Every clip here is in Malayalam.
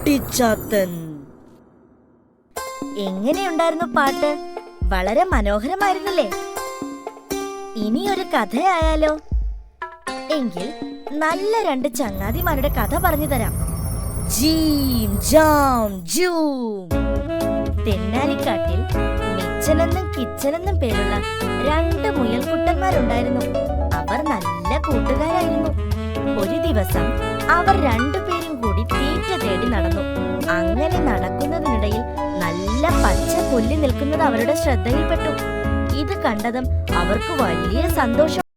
കുട്ടിച്ചാത്തൻ എങ്ങനെയുണ്ടായിരുന്നു പാട്ട്? വളരെ മനോഹരമായിരുന്നില്ലേ? ഇനി ഒരു കഥയായാലോ? എങ്കിൽ നല്ല രണ്ട് ചങ്ങാതിമാരുടെ കഥ പറഞ്ഞു തരാം. ജീം ജാം ജൂം. തെന്നാലിക്കാട്ടിൽ മിച്ചനെന്നും കിച്ചനെന്നും പേരുള്ള രണ്ട് മുയൽക്കുട്ടന്മാരുണ്ടായിരുന്നു. അവർ നല്ല കൂട്ടുകാരായിരുന്നു. ഒരു ദിവസം അവർ രണ്ടുപേരും തീറ്റ തേടി നടന്നു. അങ്ങനെ നടക്കുന്നതിനിടയിൽ നല്ല പച്ച പുല്ല് നിൽക്കുന്നത് അവരുടെ ശ്രദ്ധയിൽപ്പെട്ടു. ഇത് കണ്ടതും അവർക്ക് വലിയ സന്തോഷം.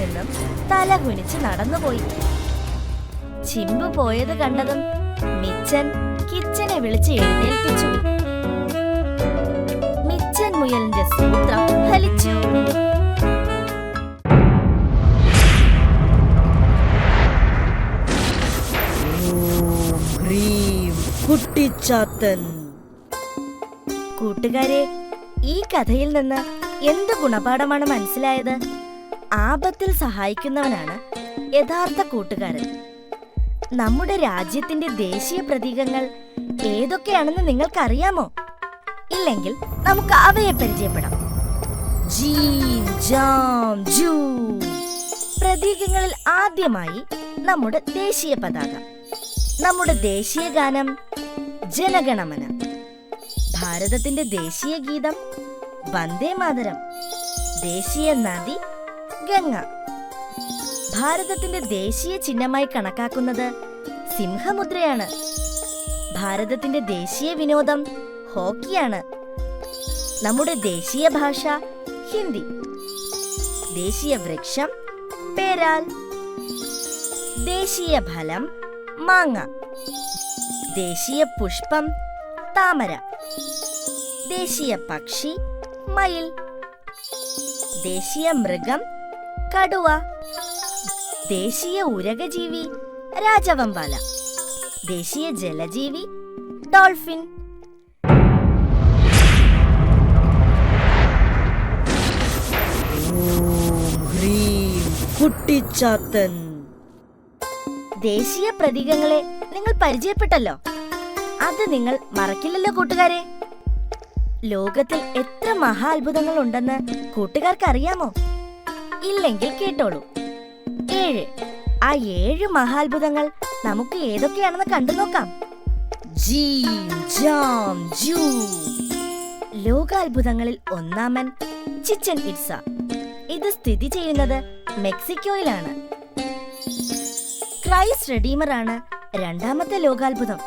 നിന്നും തല കുനിച്ച് നടന്നുപോയി. ചിമ്പ് പോയത് കണ്ടതും മിച്ചൻ കിച്ചനെ വിളിച്ച് എഴുന്നേൽപ്പിച്ചു. മിച്ചൻ മുയലിന്റെ സൂത്രം ഫലിച്ചു. കുട്ടിച്ചാത്തൻ. കൂട്ടുകാരെ ഈ കഥയിൽ നിന്ന് എന്ത് ഗുണപാഠമാണ് മനസ്സിലായത്? ആപത്തിൽ സഹായിക്കുന്നവനാണ് യഥാർത്ഥ കൂട്ടുകാരൻ. നമ്മുടെ രാജ്യത്തിന്റെ ദേശീയ പ്രതീകങ്ങൾ ഏതൊക്കെയാണെന്ന് നിങ്ങൾക്കറിയാമോ? ഇല്ലെങ്കിൽ നമുക്ക് അവയെ പരിചയപ്പെടാം. ജീം ജാം. പ്രതീകങ്ങളിൽ ആദ്യമായി നമ്മുടെ ദേശീയ പതാക നമ്മുടെ ദേശീയ ഗാനം ജനഗണമന ഭാരതത്തിന്റെ ദേശീയ ഗീതം വന്ദേ മാതരം ദേശീയ നദി ഗംഗ. ഭാരതത്തിന്റെ ദേശീയ ചിഹ്നമായി കണക്കാക്കുന്നത് സിംഹമുദ്രയാണ്. ഭാരതത്തിന്റെ ദേശീയ വിനോദം ഹോക്കിയാണ്. നമ്മുടെ ദേശീയ ഭാഷ ഹിന്ദി. ദേശീയ വൃക്ഷം പേരാൽ. ദേശീയ ഫലം മാങ്ങ. ദേശീയ പുഷ്പം താമര. ദേശീയ പക്ഷി മയിൽ. ദേശീയ മൃഗം കടുവ. ദേശീയ ഉരകജീവി രാജവമ്പാല. ദേശീയ ജലജീവി ഡോൾഫിൻ. കുട്ടിച്ചാത്തൻ. ദേശീയ പ്രതീകങ്ങളെ നിങ്ങൾ പരിചയപ്പെട്ടല്ലോ. അത് നിങ്ങൾ മറക്കില്ലല്ലോ കൂട്ടുകാരെ. ലോകത്തിൽ എത്ര മഹാ അത്ഭുതങ്ങൾ ഉണ്ടെന്ന് കൂട്ടുകാർക്ക് അറിയാമോ ഇല്ലെങ്കിൽ കേട്ടോളൂ. ഏഴ്. ആ ഏഴ് മഹാത്ഭുതങ്ങൾ നമുക്ക് ഏതൊക്കെയാണെന്ന് കണ്ടു നോക്കാം. ലോകാത്ഭുതങ്ങളിൽ ഒന്നാമൻ ചിച്ചൻ ഇറ്റ്സ ഇത് സ്ഥിതി ചെയ്യുന്നത് മെക്സിക്കോയിലാണ്. ക്രൈസ്റ്റ് റെഡീമർ ആണ് രണ്ടാമത്തെ ലോകാത്ഭുതം.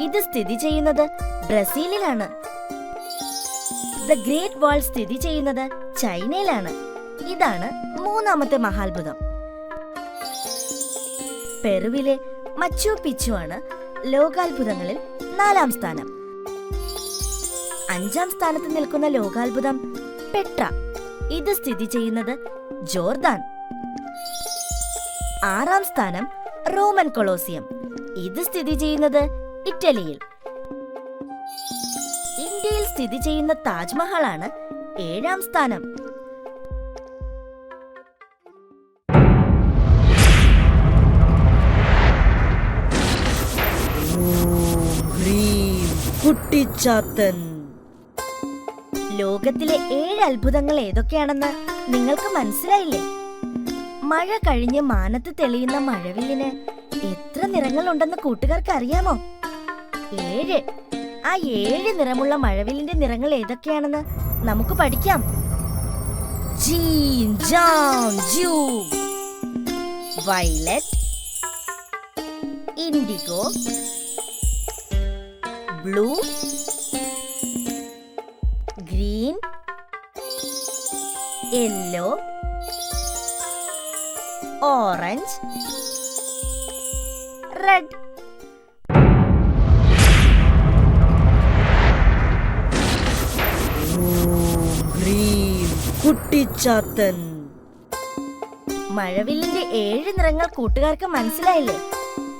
ഇത് സ്ഥിതി ചെയ്യുന്നത് ബ്രസീലിലാണ്. ദ ഗ്രേറ്റ് വാൾ സ്ഥിതി ചെയ്യുന്നത് ചൈനയിലാണ്. ഇതാണ് മൂന്നാമത്തെ മഹാത്ഭുതം. പെറുവിലെ മച്ചു പിച്ചു ആണ് ലോകാത്ഭുതങ്ങളിൽ നാലാം സ്ഥാനം. അഞ്ചാം സ്ഥാനത്ത് നിൽക്കുന്ന ലോകാത്ഭുതം പെട്ര. ഇത് സ്ഥിതി ചെയ്യുന്നത് ജോർദാൻ. ആറാം സ്ഥാനം റോമൻ കൊളോസിയം. ഇത് സ്ഥിതി ചെയ്യുന്നത് ഇറ്റലിയിൽ. ഇന്ത്യയിൽ സ്ഥിതി ചെയ്യുന്ന താജ്മഹൽ ആണ് ഏഴാം സ്ഥാനം. കുട്ടിച്ചാത്തൻ. ലോകത്തിലെ ഏഴ് അത്ഭുതങ്ങൾ ഏതൊക്കെയാണെന്ന് നിങ്ങൾക്ക് മനസ്സിലായില്ലേ? മഴ കഴിഞ്ഞ് മാനത്ത് തെളിയുന്ന മഴവില്ലിന് എത്ര നിറങ്ങളുണ്ടെന്ന് കൂട്ടുകാർക്ക് അറിയാമോ? ഏഴ്. ആ ഏഴ് നിറമുള്ള മഴവില്ലിന്റെ നിറങ്ങൾ ഏതൊക്കെയാണെന്ന് നമുക്ക് പഠിക്കാം. ജീൻ ജാം zoom. Violet indigo blue green, yellow, orange, red. Kuttichathan. മഴവില്ലിന്റെ ഏഴ് നിറങ്ങൾ കൂട്ടുകാർക്ക് മനസ്സിലായില്ലേ?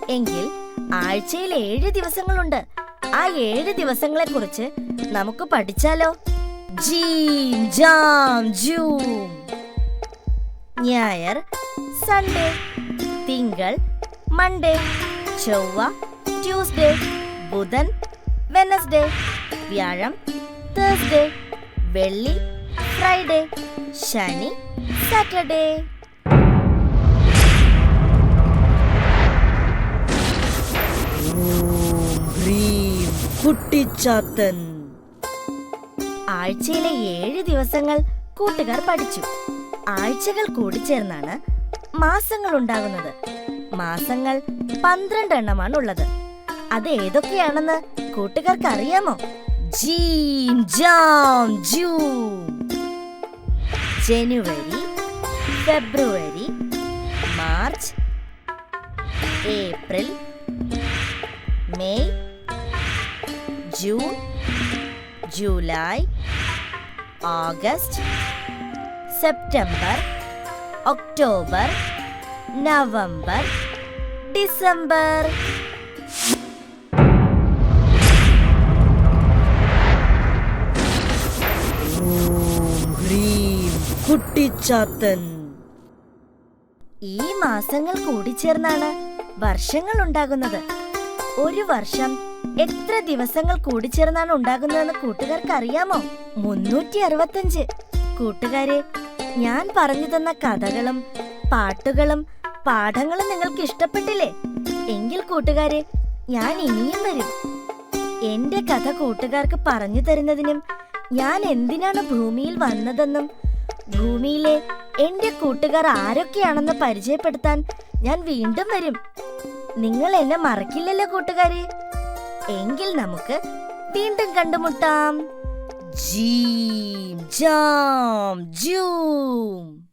എങ്കിൽ ആഴ്ചയിൽ ഏഴ് ദിവസങ്ങളുണ്ട്. ആ ഏഴ് ദിവസങ്ങളെ കുറിച്ച് നമുക്ക് പഠിച്ചാലോ? ജീം ജാം ജൂം. ഞായർ സൺഡേ തിങ്കൾ മൺഡേ ചൊവ്വ ട്യൂസ്ഡേ ബുധൻ വെനസ്ഡേ വ്യാഴം തേഴ്സ്ഡേ വെള്ളി ഫ്രൈഡേ ശനി സാറ്റർഡേ. കുട്ടിച്ചാത്തൻ. ആഴ്ചയിലെ ഏഴ് ദിവസങ്ങൾ കൂട്ടുകാർ പഠിച്ചു. ആഴ്ചകൾ കൂടിച്ചേർന്നാണ് മാസങ്ങൾ ഉണ്ടാകുന്നത്. മാസങ്ങൾ പന്ത്രണ്ട് എണ്ണമാണ് ഉള്ളത് അത് ഏതൊക്കെയാണെന്ന് കൂട്ടുകാർക്ക് അറിയാമോ ജീം jam. January February March April May June July August September October November December. Kuttichathan. ഈ മാസങ്ങൾ കൂടിച്ചേർന്നാണ് വർഷങ്ങൾ ഉണ്ടാകുന്നത് ഒരു വർഷം എത്ര ദിവസങ്ങൾ കൂടിച്ചേർന്നാണ് ഉണ്ടാകുന്നതെന്ന് കൂട്ടുകാർക്ക് അറിയാമോ മുന്നൂറ്റി അറുപത്തഞ്ച് കൂട്ടുകാരെ ഞാൻ പറഞ്ഞു തന്ന കഥകളും പാട്ടുകളും പാഠങ്ങളും നിങ്ങൾക്ക് ഇഷ്ടപ്പെട്ടില്ലേ? എങ്കിൽ കൂട്ടുകാരെ ഞാൻ ഇനിയും വരും. എന്റെ കഥ കൂട്ടുകാർക്ക് പറഞ്ഞു തരുന്നതിനും ഞാൻ എന്തിനാണ് ഭൂമിയിൽ വന്നതെന്നും ഭൂമിയിലെ എന്റെ കൂട്ടുകാർ ആരൊക്കെയാണെന്ന് പരിചയപ്പെടുത്താൻ ഞാൻ വീണ്ടും വരും. നിങ്ങൾ എന്നെ മറക്കില്ലല്ലോ കൂട്ടുകാരെ. എങ്കിൽ നമുക്ക് വീണ്ടും കണ്ടുമുട്ടാം. ജീം ജാം ജൂം.